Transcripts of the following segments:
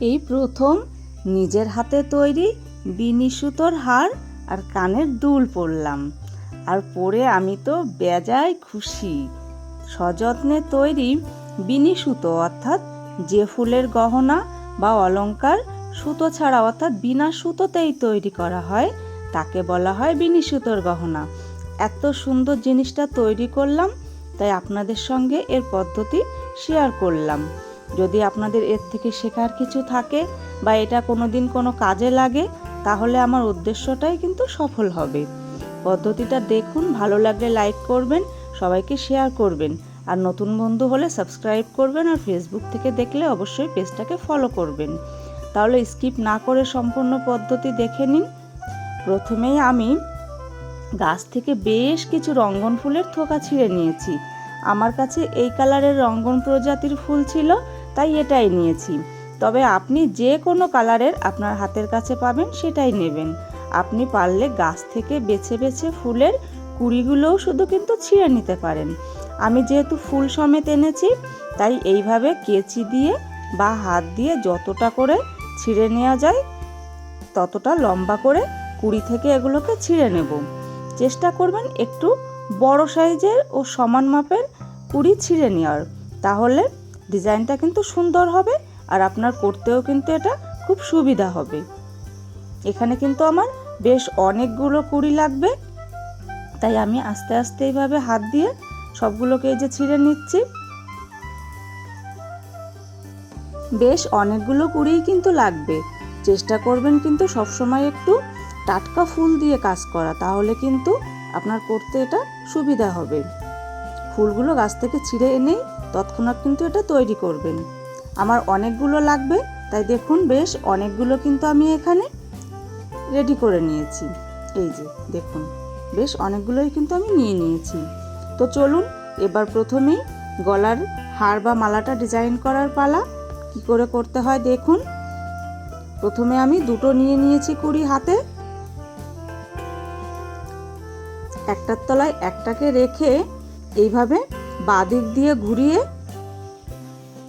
এই প্রথম নিজের হাতে তৈরি বিনি সুতোর হার আর কানের দুল পরলাম। আর পরে আমি তো বেজায় খুশি। সযত্নে তৈরি বিনি সুতো, অর্থাৎ যে ফুলের গহনা বা অলংকার সুতো ছাড়া, অর্থাৎ বিনা সুতোতেই তৈরি করা হয়, তাকে বলা হয় বিনি সুতোর গহনা। এত সুন্দর জিনিসটা তৈরি করলাম, তাই আপনাদের সঙ্গে এর পদ্ধতি শেয়ার করলাম। যদি আপনাদের এর থেকে শেখার কিছু থাকে বা এটা কোনো দিন কোনো কাজে লাগে, তাহলে আমার উদ্দেশ্যটাই কিন্তু সফল হবে। পদ্ধতিটা দেখুন, ভালো লাগলে লাইক করবেন, সবাইকে শেয়ার করবেন। আর নতুন বন্ধু হলে সাবস্ক্রাইব করবেন আর ফেসবুক থেকে দেখলে অবশ্যই পেজটাকে ফলো করবেন। তাহলে স্কিপ না করে সম্পূর্ণ পদ্ধতি দেখে নিন। প্রথমেই আমি গাছ থেকে বেশ কিছু রঙ্গন ফুলের থোকা ছিঁড়ে নিয়েছি। আমার কাছে এই কালারের রঙ্গন প্রজাতির ফুল ছিল। তাই এটাই নিয়েছি। তবে আপনি যে কোনো কালারের আপনার হাতের কাছে পাবেন সেটাই নেবেন। আপনি পারলে গাছ থেকে বেছে বেছে ফুলের কুড়িগুলোও শুধু কিন্তু ছিঁড়ে নিতে পারেন। আমি যেহেতু ফুল সমেত এনেছি, তাই এইভাবে কেচি দিয়ে বা হাত দিয়ে যতটা করে ছিঁড়ে নেওয়া যায়, ততটা লম্বা করে কুড়ি থেকে এগুলোকে ছিঁড়ে নেব। চেষ্টা করবেন একটু বড় সাইজের ও সমান মাপের কুড়ি ছিঁড়ে নেওয়ার। তাহলে ডিজাইনটা কিন্তু সুন্দর হবে আর আপনার করতেও কিন্তু এটা খুব সুবিধা হবে। এখানে কিন্তু আমার বেশ অনেকগুলো কুড়ি লাগবে। তাই আমি আস্তে আস্তে এইভাবে হাত দিয়ে সবগুলোকে এই যে ছিঁড়ে নিচ্ছি। বেশ অনেকগুলো কুড়িই কিন্তু লাগবে। চেষ্টা করবেন কিন্তু সবসময় একটু টাটকা ফুল দিয়ে কাজ করা, তাহলে কিন্তু আপনার করতে এটা সুবিধা হবে। ফুলগুলো গাছ থেকে ছিঁড়ে এনেই তৎক্ষণাৎ কিন্তু এটা তৈরি করবেন। আমার অনেকগুলো লাগবে, তাই দেখুন বেশ অনেকগুলো কিন্তু আমি এখানে রেডি করে নিয়েছি। এই যে, দেখুন, বেশ অনেকগুলোই কিন্তু আমি নিয়ে নিয়েছি। তো চলুন, এবার প্রথমেই গলার হার বা মালাটা ডিজাইন করার পালা, কি করে করতে হয় দেখুন। প্রথমে আমি দুটো নিয়ে নিয়েছি কুড়ি হাতে। একটার তলায় একটাকে রেখে এইভাবে বাদিক দিয়ে ঘুরিয়ে,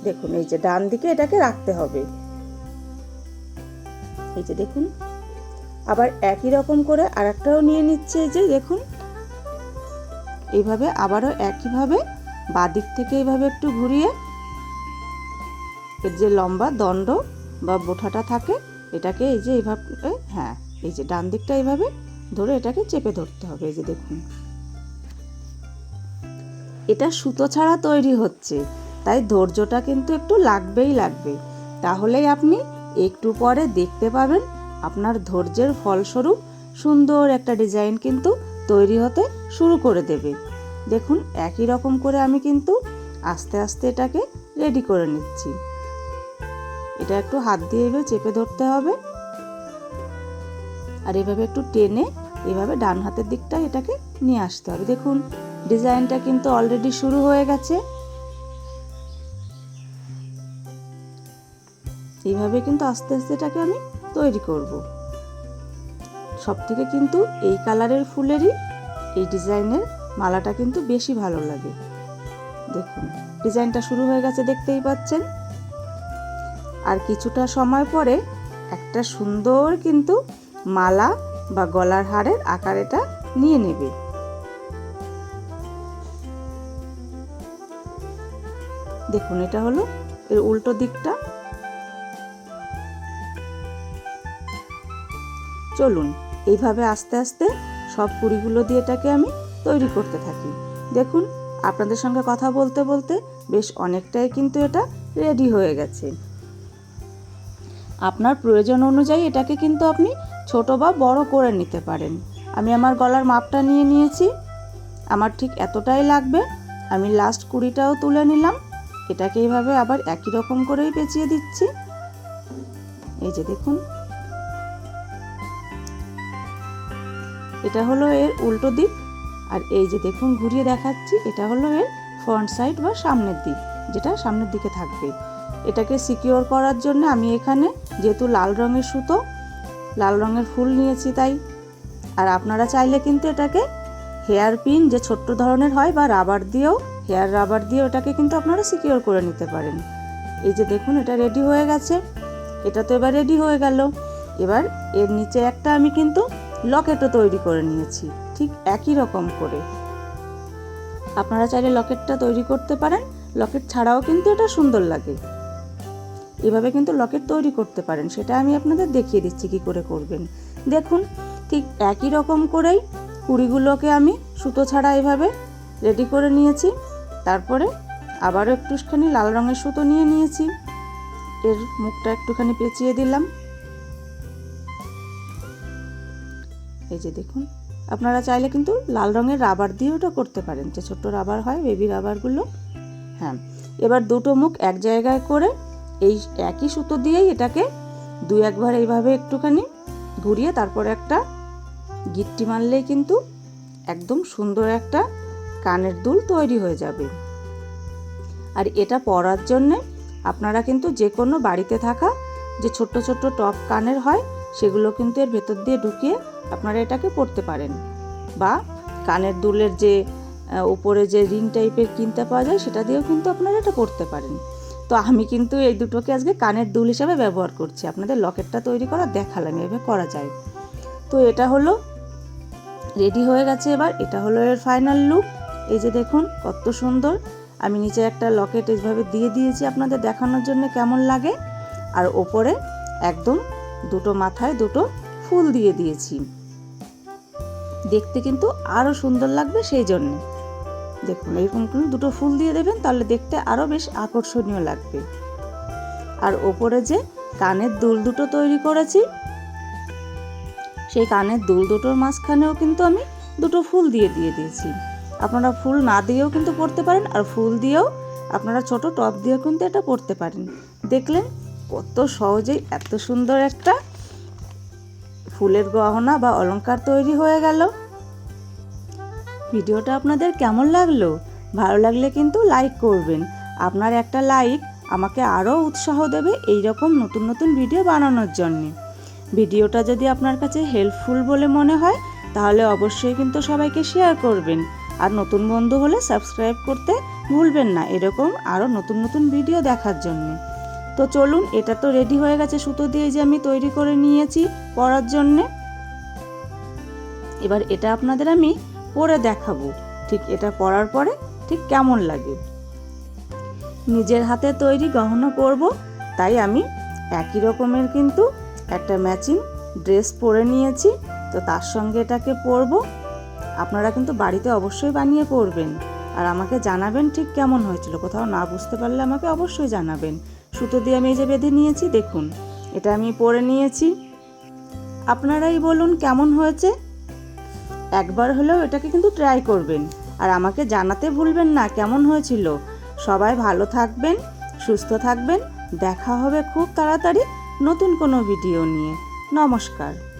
দেখুন, এই যে ডান দিকে এটাকে রাখতে হবে। এই যে দেখুন, আবার একই রকম করে আরেকটাও নিয়ে নিচ্ছে এই যে, দেখুন। এইভাবে আবারও একইভাবে বাদিক থেকে এইভাবে একটু ঘুরিয়ে, এর যে লম্বা দণ্ড বা বোঠাটা থাকে, এটাকে এই যে এইভাবে হ্যাঁ এই যে ডান দিকটা এইভাবে ধরে এটাকে চেপে ধরতে হবে, এই যে দেখুন। এটা সুতো ছাড়া তৈরি হচ্ছে। তাই ধৈর্যটা কিন্তু একটু লাগবেই লাগবে। তাহলেই আপনি একটু পরে দেখতে পাবেন আপনার ধৈর্যের ফলস্বরূপ সুন্দর একটা ডিজাইন কিন্তু তৈরি হতে শুরু করে দেবে। দেখুন, একই রকম করে আমি কিন্তু আস্তে আস্তে এটাকে রেডি করে নিচ্ছি। এটা একটু হাত দিয়ে এভাবে চেপে ধরতে হবে। আর এভাবে একটু টেনে এভাবে ডান হাতের দিকটা এটাকে নিয়ে আসতে হবে। দেখুন ডিজাইনটা কিন্তু অলরেডি শুরু হয়ে গেছে। এইভাবে কিন্তু আস্তে আস্তে এটাকে আমি তৈরি করব। সব থেকে কিন্তু এই কালারের ফুলেরই এই ডিজাইনের মালাটা কিন্তু বেশি ভালো লাগে। দেখুন, ডিজাইনটা শুরু হয়ে গেছে দেখতেই পাচ্ছেন। আর কিছুটা সময় পরে একটা সুন্দর কিন্তু মালা বা গলার হারের আকার এটা নিয়ে নেবে। দেখুন, এটা হলো এর উল্টো দিকটা। চলুন, এইভাবে আস্তে আস্তে সব কুড়িগুলো দিয়ে এটাকে আমি তৈরি করতে থাকি। দেখুন, আপনাদের সঙ্গে কথা বলতে বলতে বেশ অনেকটাই কিন্তু এটা রেডি হয়ে গেছে। আপনার প্রয়োজন অনুযায়ী এটাকে কিন্তু আপনি ছোট বা বড় করে নিতে পারেন। আমি আমার গলার মাপটা নিয়ে নিয়েছি। আমার ঠিক এতটাই লাগবে। আমি লাস্ট কুড়িটাও তুলে নিলাম। এটাকে এইভাবে আবার একই রকম করেই পেঁচিয়ে দিচ্ছি। এই যে দেখুন। এটা হলো এর উল্টো দিক। আর এই যে দেখুন, ঘুরিয়ে দেখাচ্ছি, এটা হলো এর ফ্রন্ট সাইড বা সামনের দিক, যেটা সামনের দিকে থাকবে। এটাকে সিকিওর করার জন্য আমি এখানে যেহেতু লাল রঙের সুতো, লাল রঙের ফুল নিয়েছি তাই। আর আপনারা চাইলে কিন্তু এটাকে হেয়ার পিন যে ছোট্ট ধরনের হয় বা রাবার দিয়েও হেয়ার রাবার দিয়ে ওটাকে কিন্তু আপনারা সিকিওর করে নিতে পারেন। এই যে দেখুন, এটা রেডি হয়ে গেছে। এটা তো এবার রেডি হয়ে গেল। এবার এর নিচে একটা আমি কিন্তু লকেটও তৈরি করে নিয়েছি, ঠিক একই রকম করে। আপনারা চাইলে লকেটটা তৈরি করতে পারেন। লকেট ছাড়াও কিন্তু এটা সুন্দর লাগে। এভাবে কিন্তু লকেট তৈরি করতে পারেন। সেটা আমি আপনাদের দেখিয়ে দিচ্ছি কি করে করবেন। দেখুন, ঠিক একই রকম করেই কুড়িগুলোকে আমি সুতো ছাড়া এভাবে রেডি করে নিয়েছি। তারপরে আবারও একটুখানি লাল রঙের সুতো নিয়ে নিয়েছি। এর মুখটা একটুখানি পেঁচিয়ে দিলাম। এই যে দেখুন, আপনারা চাইলে কিন্তু লাল রঙের রাবার দিয়ে ওটা করতে পারেন। যে ছোট্ট রাবার হয়, বেবি রাবারগুলো। হ্যাঁ এবার দুটো মুখ এক জায়গায় করে এই একই সুতো দিয়েই এটাকে দুই একবার এইভাবে একটুখানি ঘুরিয়ে তারপরে একটা গিট্টি মারলেই কিন্তু একদম সুন্দর একটা কানের দুল তৈরি হয়ে যাবে। আর এটা পরার জন্যে আপনারা কিন্তু যে কোনো বাড়িতে থাকা যে ছোট্ট ছোট্ট টপ কানের হয়, সেগুলো কিন্তু এর ভেতর দিয়ে ঢুকিয়ে আপনারা এটাকে পরতে পারেন। বা কানের দুলের যে উপরে যে রিং টাইপের কিনতে পাওয়া যায়, সেটা দিয়েও কিন্তু আপনারা এটা করতে পারেন। তো আমি কিন্তু এই দুটোকে আজকে কানের দুল হিসাবে ব্যবহার করছি। আপনাদের লকেটটা তৈরি করা দেখালাম, এভাবে করা যায়। তো এটা হলো, রেডি হয়ে গেছে এবার। এটা হলো এর ফাইনাল লুক। এই যে দেখুন, কত সুন্দর। আমি নিচে একটা লকেট এইভাবে দিয়ে দিয়েছি আপনাদের দেখানোর জন্য কেমন লাগে। আর ওপরে একদম দুটো মাথায় দুটো ফুল দিয়ে দিয়েছি। দেখতে কিন্তু আরও সুন্দর লাগবে সেই জন্য। দেখুন, এরকম কিন্তু দুটো ফুল দিয়ে দেবেন, তাহলে দেখতে আরও বেশ আকর্ষণীয় লাগবে। আর ওপরে যে কানের দুল দুটো তৈরি করেছি, সেই কানের দুল দুটোর মাঝখানেও কিন্তু আমি দুটো ফুল দিয়ে দিয়ে দিয়েছি। আপনারা ফুল না দিয়েও কিন্তু পড়তে পারেন আর ফুল দিয়েও আপনারা ছোট টপ দিয়েও কিন্তু এটা পড়তে পারেন। দেখলেন কত সহজেই এত সুন্দর একটা ফুলের গহনা বা অলংকার তৈরি হয়ে গেল। ভিডিওটা আপনাদের কেমন লাগল? ভালো লাগলে কিন্তু লাইক করবেন। আপনার একটা লাইক আমাকে আরও উৎসাহ দেবে এই রকম নতুন নতুন ভিডিও বানানোর জন্যে। ভিডিওটা যদি আপনার কাছে হেল্পফুল বলে মনে হয়, তাহলে অবশ্যই কিন্তু সবাইকে শেয়ার করবেন। আর নতুন বন্ধু হলে সাবস্ক্রাইব করতে ভুলবেন না এরকম আরও নতুন নতুন ভিডিও দেখার জন্য। তো চলুন, এটা তো রেডি হয়ে গেছে সুতো দিয়ে যে আমি তৈরি করে নিয়েছি পরার জন্যে। এবার এটা আপনাদের আমি পরে দেখাবো, ঠিক এটা পরার পরে ঠিক কেমন লাগে। নিজের হাতে তৈরি গহনা পরব, তাই আমি একই রকমের কিন্তু একটা ম্যাচিং ড্রেস পরে নিয়েছি, তো তার সঙ্গে এটাকে পরবো। আপনারা কিন্তু বাড়িতে অবশ্যই বানিয়ে পরবেন আর আমাকে জানাবেন ঠিক কেমন হয়েছিল। কোথাও না বুঝতে পারলে আমাকে অবশ্যই জানাবেন। সুতো দিয়ে আমি এই যে বেঁধে নিয়েছি, দেখুন। এটা আমি পরে নিয়েছি। আপনারাই বলুন কেমন হয়েছে। একবার হলেও এটাকে কিন্তু ট্রাই করবেন। আর আমাকে জানাতে ভুলবেন না কেমন হয়েছিল। সবাই ভালো থাকবেন, সুস্থ থাকবেন। দেখা হবে খুব তাড়াতাড়ি নতুন কোনো ভিডিও নিয়ে। নমস্কার।